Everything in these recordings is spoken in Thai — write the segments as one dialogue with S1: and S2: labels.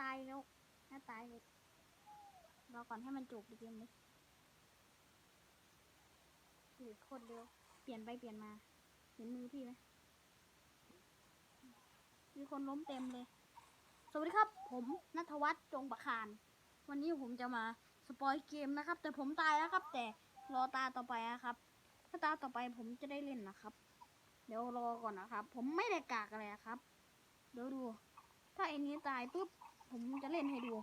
S1: ตายแล้วหน้าตายเลยรอก่อนให้มันจบเกมเลยหรือโคตรเร็ว เปลี่ยนไปเปลี่ยนมา เห็นมือพี่ไหมมีคนล้มเต็มเลย สวัสดีครับ ผมนัทวัฒน์จงประคาร วันนี้ผมจะมาสปอยเกมนะครับ แต่ผมตายแล้วครับ แต่รอตาต่อไปนะครับ ถ้าตาต่อไปผมจะได้เล่นนะครับ เดี๋ยวรอก่อนนะครับ ผมไม่ได้กากอะไรครับ เดี๋ยวดู ถ้าไอ้นี้ตายปุ๊บ ผมจะเล่นให้ดู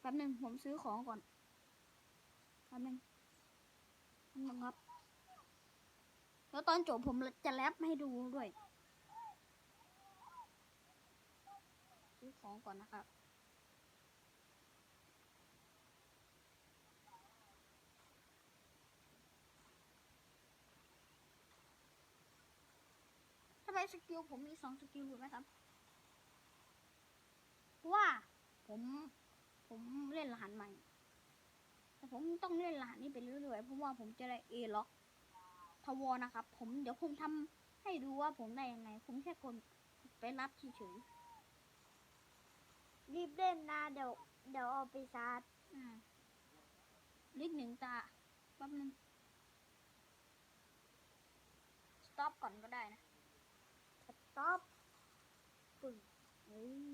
S1: แป๊บหนึ่งผมซื้อของก่อน แป๊บหนึ่งแป๊บหนึงครับ แล้วตอนจบผมจะแรปให้ดูด้วย ซื้อของก่อนนะครับทำไมสกิลผมมีสองสกิลถูกไหมครับเพราะว่า ผมผมเล่นรหัสใหม่ แต่ผมต้องเล่นรหัสนี้ไปเรื่อยๆเพราะว่าผมจะได้เอล็อกทวอนะครับ ผมเดี๋ยวผมทำให้ดูว่าผมได้ยังไง ผมแค่คนไปรับเฉย
S2: รีบเล่นนะเดี๋ยวเดี๋ยวเอาไปชาร์จ
S1: ๆอ่าลิกหนึ่งตาแป๊บนึงสต็อปก่อนก็ได้นะ
S2: สต็อปปึ้ง
S1: เออ